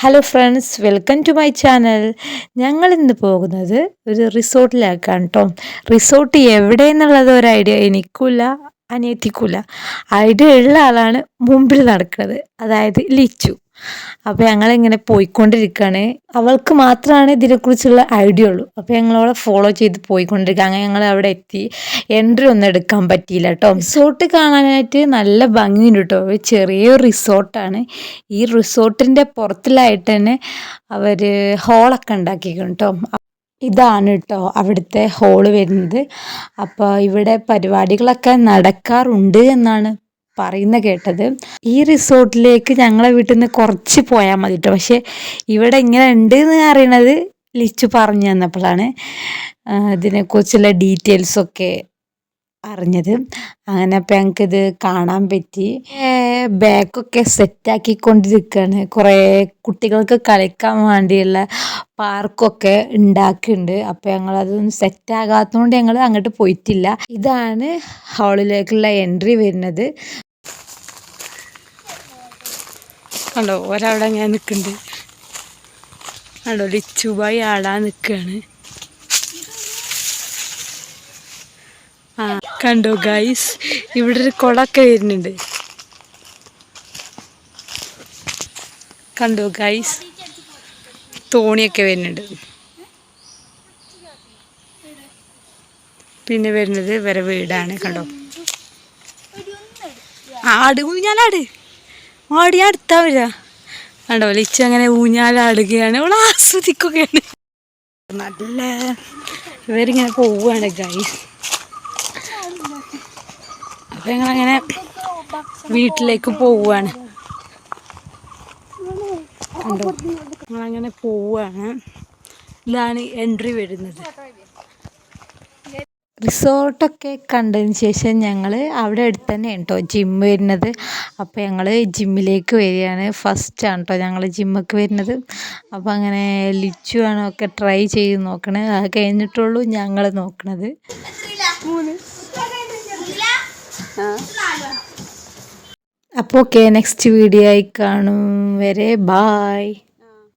Hello friends welcome to my channel ഞങ്ങൾ ഇന്ന് പോകുന്നത് ഒരു റിസോർട്ടിലേക്കാണ് കേട്ടോ റിസോർട്ട് എവിടെ എന്നുള്ളത് ഒരു ഐഡിയ എനിക്കില്ല അനിയത്തിക്കില്ല ഐഡിയ ഉള്ള ആളാണ് മുമ്പിൽ നടക്കുന്നത്. അതായത് ലിച്ചു. അപ്പോൾ ഞങ്ങളിങ്ങനെ പോയിക്കൊണ്ടിരിക്കുകയാണ് അവൾക്ക് മാത്രമാണ് ഇതിനെക്കുറിച്ചുള്ള ഐഡിയ ഉള്ളൂ. അപ്പോൾ അവളെ ഫോളോ ചെയ്ത് പോയിക്കൊണ്ടിരിക്കുക അങ്ങനെ ഞങ്ങൾ അവിടെ എത്തി. എൻട്രി ഒന്നും എടുക്കാൻ പറ്റിയില്ല കേട്ടോ റിസോർട്ട് കാണാനായിട്ട് നല്ല ഭംഗിയുണ്ട് കേട്ടോ ചെറിയൊരു റിസോർട്ടാണ് ഈ റിസോർട്ടിന്റെ പുറത്തിലായിട്ട് തന്നെ അവർ ഹോളൊക്കെ ഉണ്ടാക്കിയിരിക്കും കേട്ടോ ഇതാണ് കേട്ടോ അവിടുത്തെ ഹോൾ വരുന്നത്. അപ്പോൾ ഇവിടെ പരിപാടികളൊക്കെ നടക്കാറുണ്ട് എന്നാണ് പറയുന്ന കേട്ടത്. ഈ റിസോർട്ടിലേക്ക് ഞങ്ങളെ വീട്ടിൽ നിന്ന് കുറച്ച് പോയാൽ മതി കേട്ടോ പക്ഷേ ഇവിടെ ഇങ്ങനെ ഉണ്ട് എന്ന് അറിയണത് ലിച്ചു പറഞ്ഞു തന്നപ്പോഴാണ് ഇതിനെക്കുറിച്ചുള്ള ഡീറ്റെയിൽസൊക്കെ അറിഞ്ഞത്. അങ്ങനെ അപ്പം ഞങ്ങൾക്കിത് കാണാൻ പറ്റി. ബാക്കൊക്കെ സെറ്റാക്കിക്കൊണ്ടിരിക്കുകയാണ് കുറേ കുട്ടികൾക്ക് കളിക്കാൻ വേണ്ടിയുള്ള പാർക്കൊക്കെ ഉണ്ടാക്കിയിട്ടുണ്ട്. അപ്പോൾ ഞങ്ങളതൊന്നും സെറ്റാകാത്തതുകൊണ്ട് ഞങ്ങൾ അങ്ങോട്ട് പോയിട്ടില്ല. ഇതാണ് ഹാളിലേക്കുള്ള എൻട്രി വരുന്നത്. കണ്ടോ? ഒരാളെ ഞാൻ നിൽക്കുന്നുണ്ട്. കണ്ടോ? ലിച്ചുബായി ആടാ നിൽക്കുകയാണ്. ആ കണ്ടോ ഗൈസ് ഇവിടെ ഒരു കുളമൊക്കെ വരുന്നുണ്ട്. കണ്ടോ ഗൈസ് തോണിയൊക്കെ വരുന്നുണ്ട്. പിന്നെ വരുന്നത് വരെ വീടാണ് കണ്ടോ? ആട് ഊഞ്ഞാലാട് ആടി അടുത്താ കണ്ടോ ലിച്ച അങ്ങനെ ഊഞ്ഞാലാടുകയാണ്. അവൾ ആസ്വദിക്കുകയാണ്. നല്ല ഇവരിങ്ങനെ പോവുകയാണ് ഗൈസ് അപ്പൊ ഞങ്ങളങ്ങനെ വീട്ടിലേക്ക് പോവുകയാണ്. ഞങ്ങളങ്ങനെ പോവുകയാണ്. ഇതാണ് എൻട്രി വരുന്നത്. റിസോർട്ടൊക്കെ കണ്ടതിന് ശേഷം ഞങ്ങൾ അവിടെ അടുത്ത് തന്നെ കേട്ടോ ജിം വരുന്നത്. അപ്പോൾ ഞങ്ങൾ ജിമ്മിലേക്ക് വരികയാണ്. ഫസ്റ്റ് ആണ് കേട്ടോ ഞങ്ങൾ ജിമ്മൊക്കെ വരുന്നത്. അപ്പോൾ അങ്ങനെ ലിച്ചു ആണ് ഒക്കെ ട്രൈ ചെയ്ത് നോക്കണേ. അത് കഴിഞ്ഞിട്ടുള്ളൂ ഞങ്ങൾ നോക്കണത്. അപ്പോൾ ഓക്കെ നെക്സ്റ്റ് വീഡിയോ ആയി കാണും വരെ. ബായ്